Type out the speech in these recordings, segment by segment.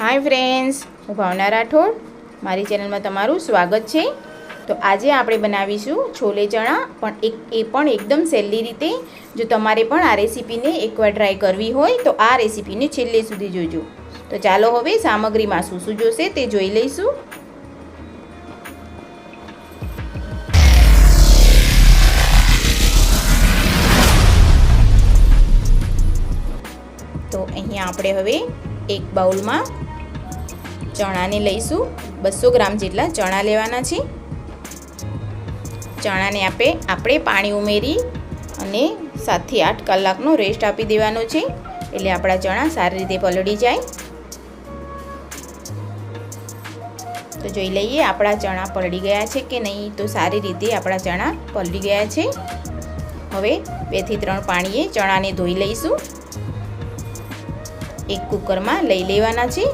Hi friends, હું ભાવના રાઠોડ. મારી ચેનલમાં તમારું સ્વાગત છે. તો આજે આપણે બનાવીશું છોલે ચણા, પણ એક, એ પણ એકદમ સહેલી રીતે. જો તમારે પણ આ રેસીપીને એકવાર ટ્રાય કરવી હોય, તો આ રેસીપીને છેલ્લે સુધી જોજો. તો ચાલો હવે સામગ્રીમાં શું શું જોશે તે જોઈ લઈશું. તો અહીંયા આપણે હવે એક બાઉલમાં ચણાને લઈશું. બસો ગ્રામ જેટલા ચણા લેવાના છે. ચણાને આપે, આપણે પાણી ઉમેરી અને સાતથી આઠ કલાકનો રેસ્ટ આપી દેવાનો છે. એટલે આપણા ચણા સારી રીતે પલળી જાય. તો જોઈ લઈએ, આપણા ચણા પલળી ગયા છે કે નહીં? તો સારી રીતે આપણા ચણા પલળી ગયા છે. હવે બેથી ત્રણ પાણીએ ચણાને ધોઈ લઈશું. એક કુકરમાં લઈ લેવાના છે.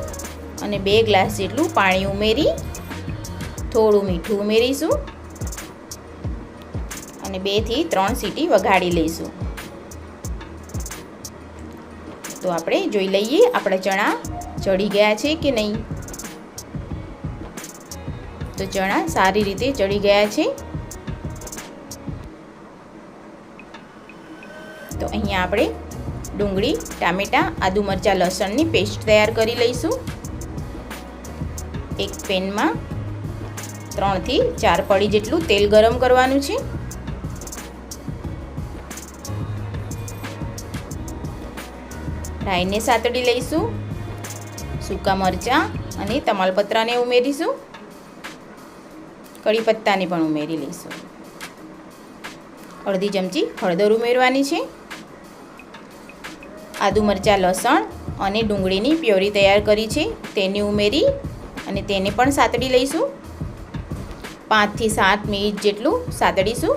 અને બે ગ્લાસ જેટલું પાણી ઉમેરી, થોડું મીઠું ઉમેરીશું અને બેથી ત્રણ સીટી વગાડી લઈશું. તો આપણે જોઈ લઈએ આપણા ચણા ચડી ગયા છે કે નહીં. તો ચણા સારી રીતે ચડી ગયા છે. તો અહીંયા આપણે ડુંગળી, ટામેટાં, આદુ મરચાં, લસણની પેસ્ટ તૈયાર કરી લઈશું. એક પેનમાં ત્રણથી ચાર પડી જેટલું તેલ ગરમ કરવાનું છે. રાઈને સાતડી લઈશું. સૂકા મરચાં અને તમાલપત્રાને ઉમેરીશું. કડી પત્તાને પણ ઉમેરી લઈશું. અડધી ચમચી હળદર ઉમેરવાની છે. આદુ મરચાં લસણ અને ડુંગળીની પ્યોરી તૈયાર કરી છે. તેને ઉમેરી અને તેને પણ સાતડી લઈશું. પાંચથી સાત મિનિટ જેટલું સાતડીશું.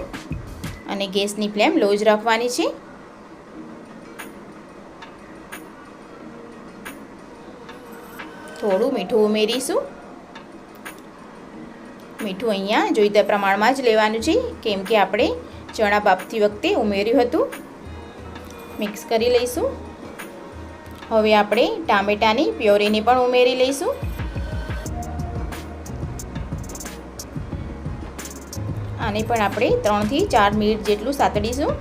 અને ગેસની ફ્લેમ લો જ રાખવાની છે. થોડું મીઠું ઉમેરીશું. મીઠું અહીંયા જોઈતા પ્રમાણમાં જ લેવાનું છે, કેમ કે આપણે ચણા બાફતી વખતે ઉમેર્યું હતું. મિક્સ કરી લઈશું. હવે આપણે ટામેટાની પ્યોરીને પણ ઉમેરી લઈશું. આને પણ આપણે ત્રણથી ચાર મિનિટ જેટલું સાતડીશું.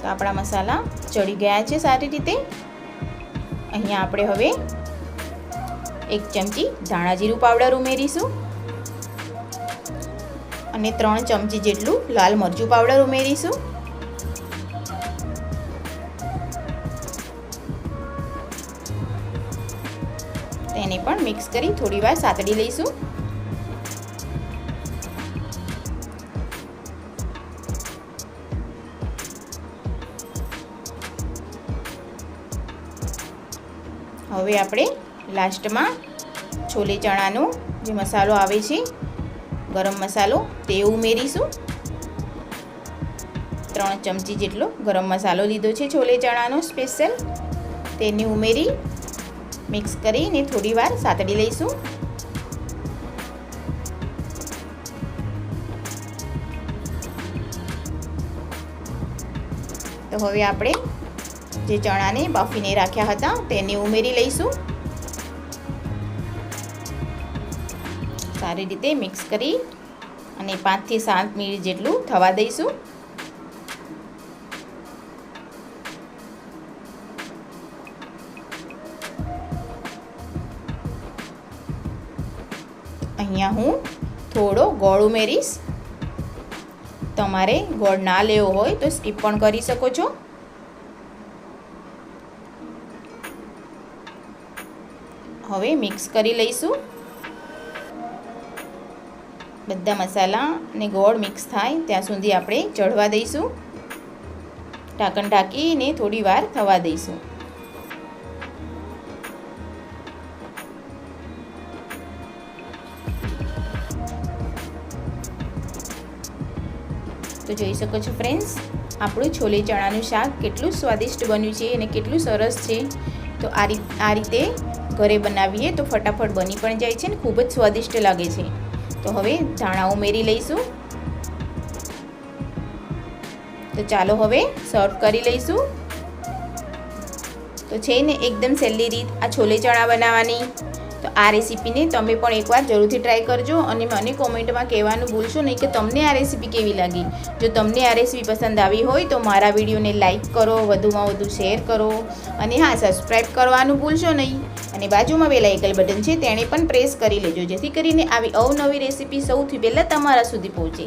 તો આપણા મસાલા ચડી ગયા છે સારી રીતે. અહીંયા આપણે હવે એક ચમચી ધાણા જીરું પાવડર ઉમેરીશું. અને ત્રણ ચમચી જેટલું લાલ મરચું પાવડર ઉમેરીશું. પણ મિક્સ કરી થોડી વાર સાતડી લઈશું. હવે આપણે લાસ્ટમાં છોલે ચણાનો જે મસાલો આવે છે, ગરમ મસાલો તે ઉમેરીશું. ત્રણ ચમચી જેટલો ગરમ મસાલો લીધો છે છોલે ચણાનો સ્પેશિયલ. તેને ઉમેરી મિક્સ કરીને થોડી વાર સાતડી લઈશું. તો હવે આપણે જે ચણાને બાફીને રાખ્યા હતા તેને ઉમેરી લઈશું. સારી રીતે મિક્સ કરી અને પાંચથી સાત મિનિટ જેટલું થવા દઈશું. અહીંયા હું થોડો ગોળ ઉમેરીશ. તમારે ગોળ ના લેવો હોય તો સ્કીપ પણ કરી શકો છો. હવે મિક્સ કરી લઈશું. બધા મસાલા અને ગોળ મિક્સ થાય ત્યાં સુધી આપણે ચઢવા દઈશું. ઢાંકણ ઢાંકીને થોડી વાર થવા દઈશું. તો જોઈ શકો છો ફ્રેન્ડ્સ આપણું છોલે ચણાનું શાક કેટલું સ્વાદિષ્ટ બન્યું છે અને કેટલું સરસ છે. તો આ રીત, આ રીતે ઘરે બનાવીએ તો ફટાફટ બની પણ જાય છે ને ખૂબ જ સ્વાદિષ્ટ લાગે છે. તો હવે ધાણા ઉમેરી લઈશું. તો ચાલો હવે સર્વ કરી લઈશું. તો છે ને એકદમ સહેલી રીત આ છોલે ચણા બનાવવાની. તો આ રેસીપીને તમે પણ એકવાર જરૂરથી ટ્રાય કરજો અને મને કોમેન્ટમાં કહેવાનું ભૂલશો નહીં કે તમને આ રેસીપી કેવી લાગી. જો તમને આ રેસીપી પસંદ આવી હોય તો મારા વિડીયોને લાઇક કરો, વધુમાં વધુ શેર કરો અને હા સબસ્ક્રાઈબ કરવાનું ભૂલશો નહીં. અને બાજુમાં બે લાઇકલ બટન છે તેણે પણ પ્રેસ કરી લેજો, જેથી કરીને આવી અવનવી રેસીપી સૌથી પહેલાં તમારા સુધી પહોંચે.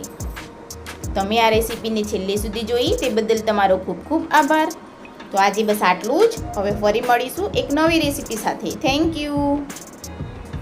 તમે આ રેસીપીને છેલ્લે સુધી જોઈ, તે બદલ તમારો ખૂબ ખૂબ આભાર. તો આજે બસ આટલું જ. હવે ફરી મળીશું એક નવી રેસીપી સાથે. Thank you